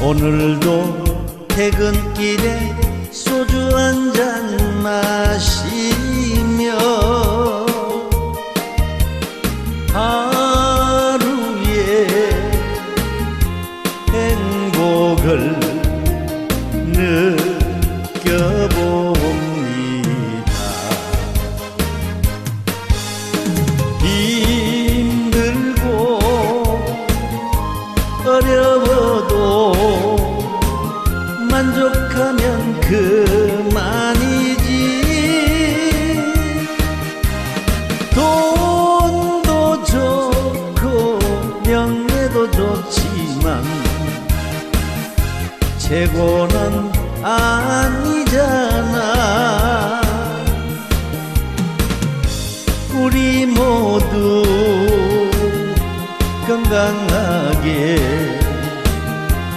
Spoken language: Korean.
오늘도 퇴근길에 소주 한 잔 마시며 하루의 행복을 느껴봅니다. 힘들고 어려워도 만족하면 그만이지. 돈도 좋고 명예도 좋지만 최고는 아니잖아. 우리 모두 건강하게